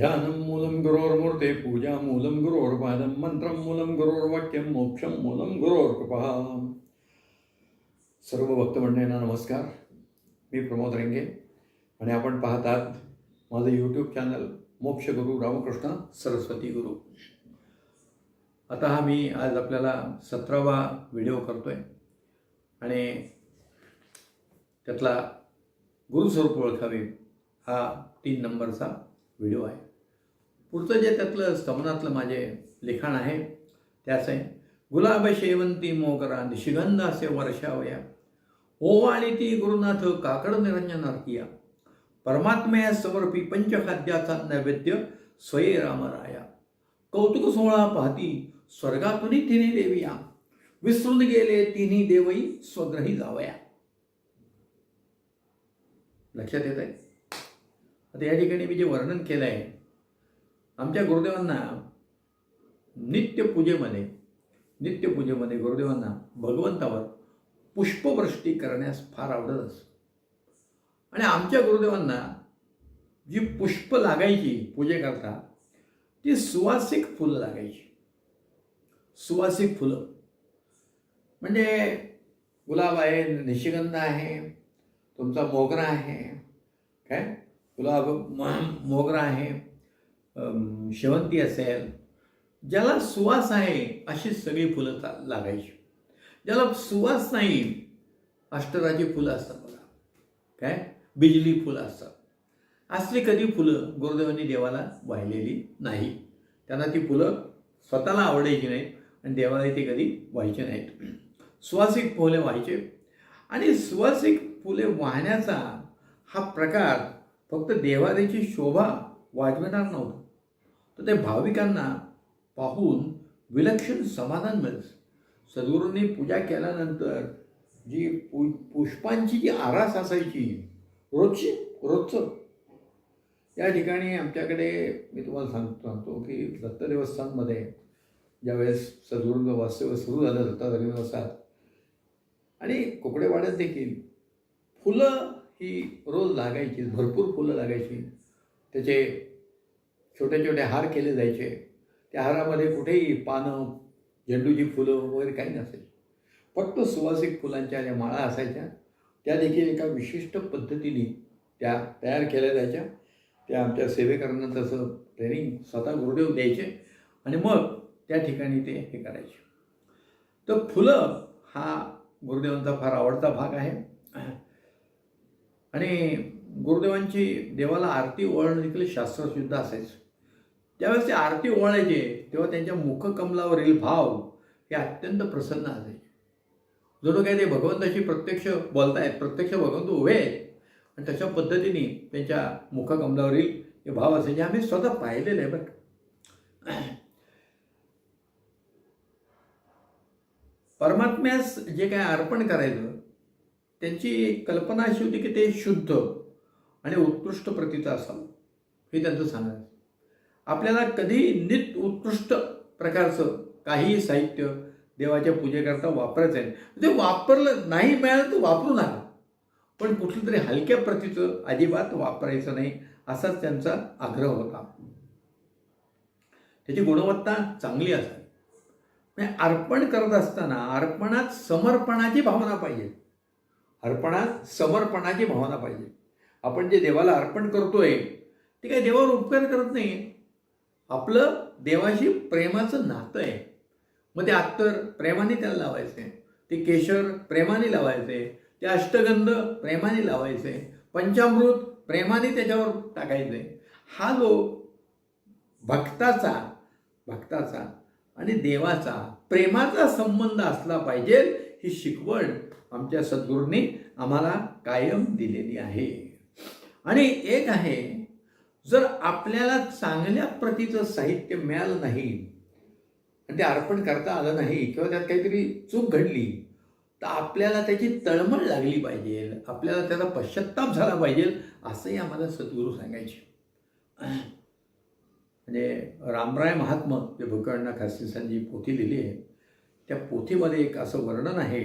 ध्यानं मूलं गुरोर्मूर्ते पूजा मूलं गुरोर्पादं मंत्रं मूलं गुरोर्वाक्यं मोक्षं मूलं गुरोर्कृपा। सर्व भक्तमंडळींना नमस्कार. मी प्रमोद रेंगे आणि आपण पाहतात माझं यूट्यूब चॅनल मोक्षगुरू रामकृष्ण सरस्वती गुरु. आता हा मी आज आपल्याला सतरावा व्हिडिओ करतोय आणि त्यातला गुरुस्वरूप ओळखावे हा तीन नंबरचा व्हिडिओ आहे. पुढचं जे त्यातलं स्तमनातलं माझे लिखाण आहे त्याचं आहे गुलाब शेवंती मोगरा निशिगंध असे वर्षावया. ओवाळी ती गुरुनाथ काकड निरंजनार्थिया परमात्म्या समर्पी पंचखाद्याचा नैवेद्य स्वये रामराया कौतुक सोहळा पाहती स्वर्गातूनही तिने देविया विसरून गेले तिन्ही देवई स्वग्रही जावया. लक्षात येत आहे आता या ठिकाणी मी जे वर्णन केलं आहे आमच्या गुरुदेवांना नित्यपूजेमध्ये नित्यपूजेमध्ये गुरुदेवांना भगवंतावर पुष्पवृष्टी करण्यास फार आवडत असत आणि आमच्या गुरुदेवांना जी पुष्प लागायची पूजेकरता ती सुवासिक फुलं लागायची. सुवासिक फुलं. म्हणजे गुलाब आहे निशिगंध आहे तुमचा मोगरा आहे काय? गुलाब म- मोगरा आहे शेवंती असेल ज्याला सुवास आहे अशी सगळी फुलं चा- लागायची. ज्याला सुवास नाही अष्टराजी फुलं असतात बघा. काय? बिजली फुलं असतात. असली कधी फुलं गुरुदेवांनी देवाला वाहिलेली नाही. त्यांना ती फुलं स्वतःला आवडायची नाहीत आणि देवाला ते कधी व्हायचे नाहीत. सुवासिक फुले व्हायचे. आणि सुवासिक फुले वाहण्याचा हा प्रकार फक्त देवालयाची शोभा वाढविणार नव्हता. तर ते भाविकांना पाहून विलक्षण समाधान मिळतं. सद्गुरूंनी पूजा केल्यानंतर जी पु पुष्पांची जी आरास असायची रोजची रोजचं या ठिकाणी आमच्याकडे मी तुम्हाला सांगतो सांगतो की दत्त देवस्थानमध्ये ज्यावेळेस सद्गुरूंचं वास्तव्य सुरू झालं दत्ता देवस्थान आणि कोकडेवाड्यात देखील फुलं ही रोज लागायची भरपूर फुलं लागायची. त्याचे छोटे छोटे हार केले जायचे. त्या हारामध्ये कुठेही पानं झेंडूची फुलं वगैरे काही नसेल. फक्त सुवासिक फुलांच्या ज्या माळा असायच्या त्या देखील एका विशिष्ट पद्धतीने त्या तयार केल्या जायच्या. त्या आमच्या सेवेकरांना तसं ट्रेनिंग स्वतः गुरुदेव द्यायचे आणि मग त्या ठिकाणी ते हे करायचे. तर फुलं हा गुरुदेवांचा फार आवडता भाग आहे. आणि गुरुदेवांची देवाला आरती ओवाळणं देखील शास्त्रशुद्ध असायचं. त्यावेळेस ते आरती ओवाळायचे तेव्हा त्यांच्या मुखकमलावरील भाव हे अत्यंत प्रसन्न असायचे. जणू काय ते भगवंताशी प्रत्यक्ष बोलतायत प्रत्यक्ष भगवंत उभे आहेत आणि तशा पद्धतीने त्यांच्या मुखकमलावरील हे भाव असायचे. आम्ही स्वतः पाहिलेले आहे बरं परमात्म्यास जे काय अर्पण करायचं त्यांची कल्पना अशी होती की ते शुद्ध आणि उत्कृष्ट प्रतीचं असावं हे त्यांचं सांगायचं. आपल्याला कधी नित उत्कृष्ट प्रकारचं काही साहित्य देवाच्या पूजेकरता वापरायचं आहे म्हणजे ते वापरलं नाही मिळालं तर वापरू नका. पण कुठलं तरी हलक्या प्रतीचं अजिबात वापरायचं नाही असाच त्यांचा आग्रह होता. त्याची गुणवत्ता चांगली असावी म्हणजे अर्पण करत असताना अर्पणात समर्पणाची भावना पाहिजे. अर्पणात समर्पणाची भावना पाहिजे. आपण जे देवाला अर्पण करतोय ते काही देवावर उपकार करत नाही आपलं देवाशी प्रेमाचं नातं आहे. मग ते अत्तर प्रेमाने त्याला लावायचे. ते केशर प्रेमाने लावायचे. ते अष्टगंध प्रेमाने लावायचे. पंचामृत प्रेमाने त्याच्यावर टाकायचे. हा जो भक्ताचा भक्ताचा आणि देवाचा प्रेमाचा संबंध असला पाहिजे ही शिकवण आमच्या सद्गुरूंनी आम्हाला कायम दिलेली आहे. आणि एक आहे जर आपल्याला चांगल्या प्रतीचं साहित्य मिळालं नाही आणि ते अर्पण करता आलं नाही किंवा त्यात काहीतरी चूक घडली तर आपल्याला त्याची तळमळ लागली पाहिजे आपल्याला त्याचा पश्चाताप झाला पाहिजे असंही आम्हाला सद्गुरू सांगायचे. म्हणजे रामराय महात्मा जे भूकर्णा खासिसांनी पोथी लिहिली आहे त्या पोथीमध्ये एक असं वर्णन आहे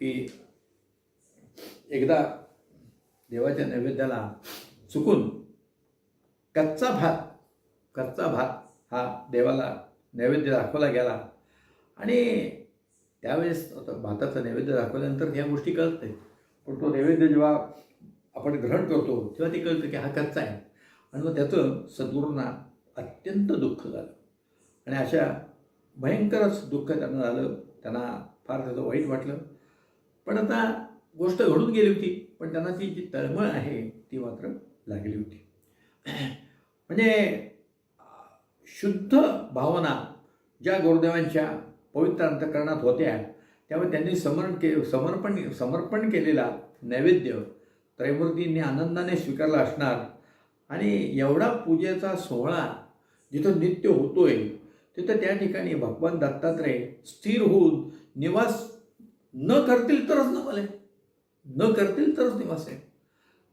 की एकदा देवाच्या नैवेद्याला चुकून कच्चा भात कच्चा भात हा देवाला नैवेद्य दाखवला गेला. आणि त्यावेळेस आता नैवेद्य दाखवल्यानंतर ह्या गोष्टी कळत. नाही पण तो नैवेद्य जेव्हा आपण ग्रहण करतो तेव्हा ते कळतं की हा कच्चा आहे. आणि मग त्याचं सद्गुरूंना अत्यंत दुःख झालं. आणि अशा भयंकरच दुःख त्यांना झालं. त्यांना फार त्याचं वाईट वाटलं. पण आता गोष्ट घडून गेली होती पण त्यांना ती जी तळमळ आहे ती मात्र लागली होती. म्हणजे शुद्ध भावना ज्या गुरुदेवांच्या पवित्र अंतकरणात होत्या त्यामुळे त्यांनी समरण के समर्पण समर्पण केलेला नैवेद्य त्रैमूर्तींनी आनंदाने स्वीकारला असणार. आणि एवढा पूजेचा सोहळा जिथं नित्य होतोय तिथं त्या ठिकाणी भगवान दत्तात्रय स्थिर होऊन निवास न करतील तरच नवल आहे न करतील तरच निवास आहे.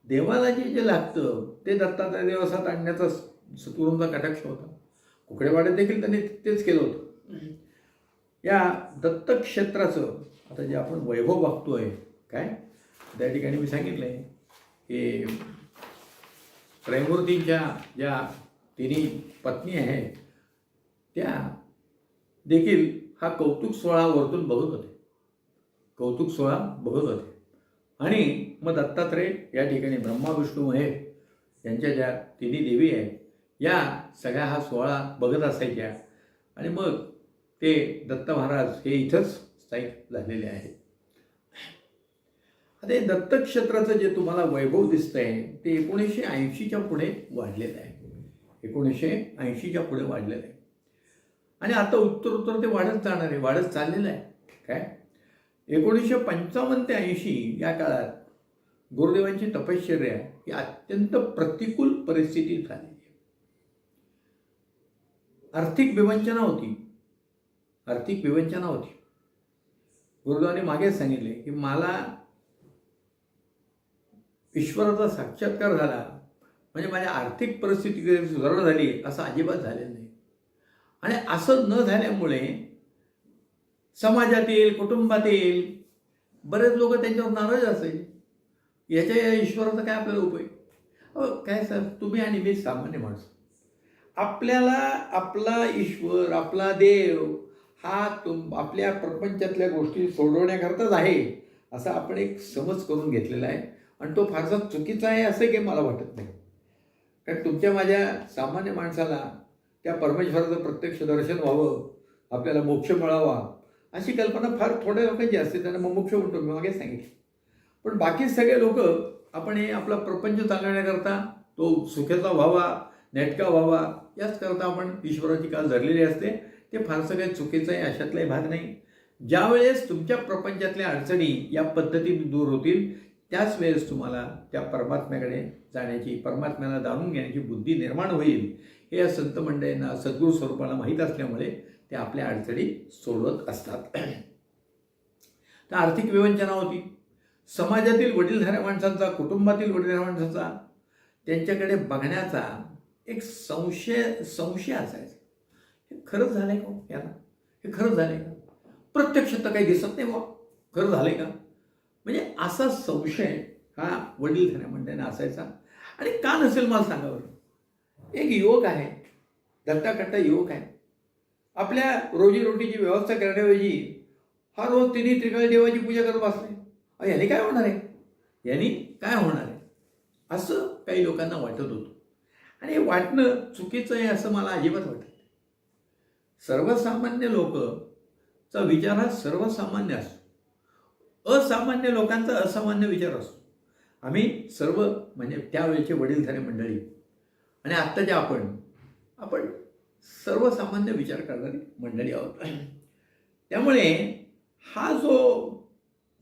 देवाला जे जे लागतं ते दत्तात्रय देवासात आणण्याचा सत्गुरूंचा कटाक्ष होता कुकडेवाड्यात देखील त्यांनी तेच केलं होतं. या दत्तक्षेत्राचं आता जे आपण वैभव बघतोय काय? त्या ठिकाणी मी सांगितलं आहे की त्रैमूर्तींच्या ज्या तिन्ही पत्नी आहेत त्या देखील हा कौतुक सोहळा वरतून बघत होते. कौतुक सोहळा बघत होते. आणि मग दत्तात्रय या ठिकाणी ब्रह्मा विष्णू महेश यांच्या ज्या तिन्ही देवी आहेत या सगळ्या हा सोहळा बघत असायच्या. आणि मग ते दत्त महाराज हे इथंच स्थायिक झालेले आहेत. आता हे दत्तक्षेत्राचं जे तुम्हाला वैभव दिसतंय ते एकोणीसशे ऐंशीच्या पुढे वाढलेलं आहे. एकोणीसशे ऐंशीच्या पुढे वाढलेलं आहे. आणि आता उत्तर उत्तर ते वाढत जाणार आहे वाढत चाललेलं आहे. काय? एकोणीसशे पंचावन्न ते ऐंशी या काळात गुरुदेवांची तपश्चर्या ही अत्यंत प्रतिकूल परिस्थितीत झालेली आहे. आर्थिक विवंचना होती. आर्थिक विवंचना होती. गुरुदेवाने मागेच सांगितले की मला ईश्वराचा साक्षात्कार झाला. म्हणजे माझ्या आर्थिक परिस्थिती सुधारणा झाली असं अजिबात झालेलं नाही. आणि असं न झाल्यामुळे समाजातील कुटुंबातील बरेच लोक त्यांच्यावर नाराज असेल. याच्या या ईश्वराचा काय आपल्याला उपयोग? अहो काय सर तुम्ही आणि मी सामान्य माणसं. आपल्याला आपला ईश्वर आपला देव हा तुम आपल्या प्रपंचातल्या गोष्टी सोडवण्याकरताच आहे असा आपण एक समज करून घेतलेला आहे. आणि तो फारसा चुकीचा आहे असं काही मला वाटत नाही. कारण तुमच्या माझ्या सामान्य माणसाला त्या परमेश्वराचं प्रत्यक्ष दर्शन व्हावं आपल्याला मोक्ष मिळावा अशी कल्पना फार थोड्या लोकांची असते त्यांना मग मोक्ष म्हणतो मी मागे सांगितलं. पण बाकी सगळे लोक आपण हे आपला प्रपंच चालवण्याकरता तो सुखेचा व्हावा नेटका व्हावा याच करता आपण ईश्वराची काल धरलेली असते ते फारसं काही चुकीचं आहे अशातलाही भाग नाही. ज्यावेळेस तुमच्या प्रपंचातल्या अडचणी या पद्धतीने दूर होतील त्याच वेळेस तुम्हाला त्या परमात्म्याकडे जाण्याची परमात्म्याला जाणून घेण्याची बुद्धी निर्माण होईल हे या संत मंडळींना सद्गुरू स्वरूपाला माहीत असल्यामुळे ते आपल्या अडचणी सोडवत असतात. तर आर्थिक विवंचना होती. समाजातील वडीलधाऱ्या माणसांचा कुटुंबातील वडीलधाऱ्या माणसांचा त्यांच्याकडे बघण्याचा एक संशय संशय असायचा. हे खरंच झालंय का हो याला? हे खरंच झालंय का? प्रत्यक्ष तर काही दिसत नाही बा खरं झालंय का? म्हणजे असा संशय हा वडीलधाऱ्या मंडळीने असायचा. आणि का नसेल मला सांगावं एक युवक आहे दत्ताकट्टा युवक आहे. आपल्या रोजीरोटीची व्यवस्था करण्याऐवजी हा रोज तिन्ही त्रिकाळ देवाची पूजा करत बसले याने काय होणार आहे? यांनी काय होणार आहे? असं काही लोकांना वाटत होतं. आणि हे वाटणं चुकीचं आहे असं मला अजिबात वाटत सर्वसामान्य लोकचा विचार हा सर्वसामान्य असतो. असामान्य लोकांचा असामान्य विचार असतो. आम्ही सर्व म्हणजे त्यावेळेचे वडीलधारे मंडळी आणि आत्ताच्या आपण आपण सर्वसामान्य विचार करणारी मंडळी आहोत. त्यामुळे हा जो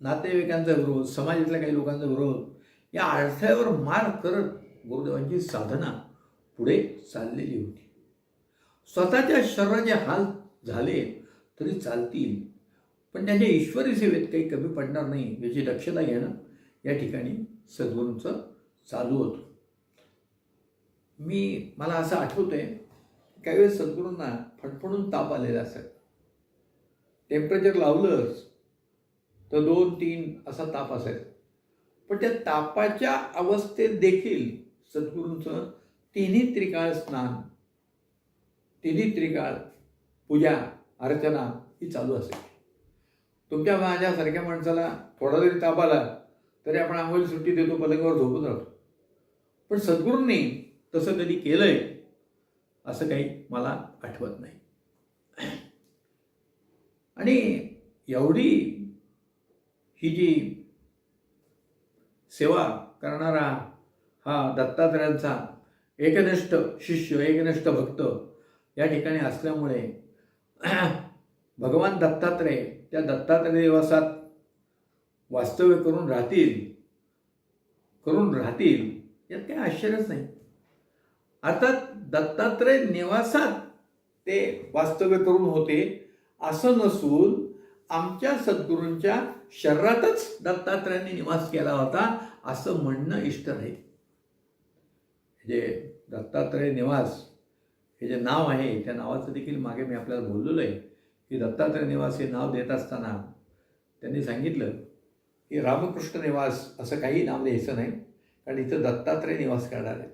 नातेवाईकांचा विरोध समाजातल्या काही लोकांचा विरोध या अडथळ्यावर मार करत गुरुदेवांची साधना पुढे चाललेली होती. स्वतःच्या शरीराचे हाल झाले तरी चालतील पण त्यांच्या ईश्वरी सेवेत काही कमी पडणार नाही याची दक्षता घेणं या ठिकाणी सद्गुरूंचं चालू होतं. मी मला असं आठवतंय काही वेळेस सद्गुरूंना फणफणून ताप आलेला असं टेम्परेचर लावलंच तर दोन तीन असा ताप असायचा. पण त्या तापाच्या अवस्थेत देखील सद्गुरूंचं तिन्ही त्रिकाळ स्नान तिन्ही त्रिकाळ पूजा अर्चना ही चालू असेल तुमच्या माझ्यासारख्या माणसाला थोडा जरी ताप आला तरी आपण आंघोळी सुट्टी देतो पलंगावर झोपून राहतो. पण सद्गुरूंनी तसं कधी केलंय असं काही मला आठवत नाही. आणि एवढी ही जी सेवा करणारा हा दत्तात्रयांचा एकनिष्ठ शिष्य एकनिष्ठ भक्त या ठिकाणी असल्यामुळे भगवान दत्तात्रय त्या दत्तात्रय निवासात वास्तव्य करून राहतील करून राहतील यात काही आश्चर्यच नाही. अर्थात दत्तात्रय निवासात ते वास्तव्य करून होते असं नसून आमच्या सद्गुरूंच्या शरीरातच दत्तात्रयांनी निवास केला होता असं म्हणणं इष्ट नाही. जे दत्तात्रय निवास हे जे नाव आहे त्या नावाचं देखील मागे मी आपल्याला बोललेलो आहे. की दत्तात्रय निवास हे नाव देत असताना त्यांनी सांगितलं की रामकृष्ण निवास असं काही नाव द्यायचं नाही कारण इथं दत्तात्रय निवास करणार आहेत.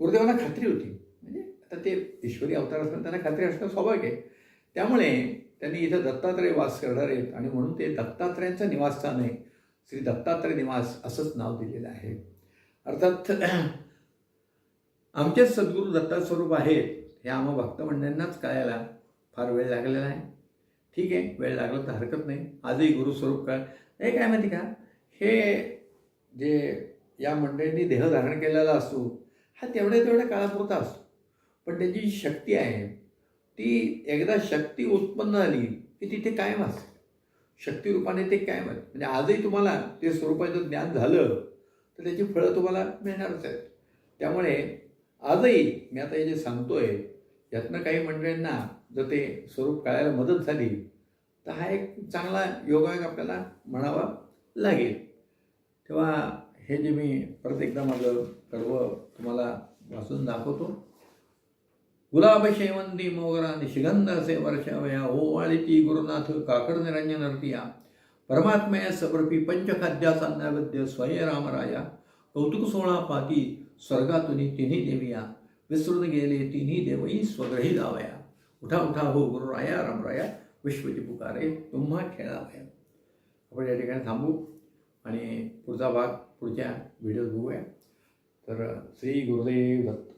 गुरुदेवांना खात्री होती. म्हणजे आता ते ईश्वरी अवतार असताना त्यांना खात्री असणं स्वाभाविक आहे. त्यामुळे त्यांनी इथं दत्तात्रय वास करणार आहेत आणि म्हणून ते दत्तात्रयांचं निवासस्थान आहे. श्री दत्तात्रय निवास असंच नाव दिलेलं आहे. अर्थात आमचेच सद्गुरू दत्तास्वरूप आहेत हे आम्हा भक्त मंडळींनाच कळायला फार वेळ लागलेला आहे. ठीक आहे वेळ लागला तर हरकत नाही. आजही गुरुस्वरूप काय हे काय माहिती का? हे जे या मंडळींनी देह धारण केलेला असतो हा तेवढ्या तेवढ्या काळापुरता असतो. पण त्याची जी शक्ती आहे. ती एकदा शक्ती उत्पन्न झाली की तिथे कायम असते शक्तिरूपाने ते कायम आहे म्हणजे आजही तुम्हाला ते स्वरूपाचं ज्ञान झालं तर त्याची फळं तुम्हाला मिळणारच आहेत. त्यामुळे आजही मी आता हे जे सांगतो आहे यातनं काही मंडळींना जर ते स्वरूप कळायला मदत झाली तर हा एक चांगला योगायोग आपल्याला म्हणावा लागेल. तेव्हा हे जे मी परत एकदा माझं सर्व तुम्हाला वाचून दाखवतो. गुलाब शेवंती मोगरा निशिगंध असे वर्षावया ओवाळीची गुरुनाथ काकड निरंजन अर्तिया परमात्मया समर्पी पंचखाद्याचा नैवेद्य स्वय रामराया। कौतुक सोळा पाती स्वर्गातुनी तिन्ही देविया। विसरून गेले तिन्ही देवई स्वग्रही जावया उठा उठा हो गुरुराया रामराया विश्वची पुकारे तुम्हा खेळावया। आपण या ठिकाणी थांबू आणि पुढचा भाग पुढच्या व्हिडिओ बघूया. तर श्री गुरुदेव दत्त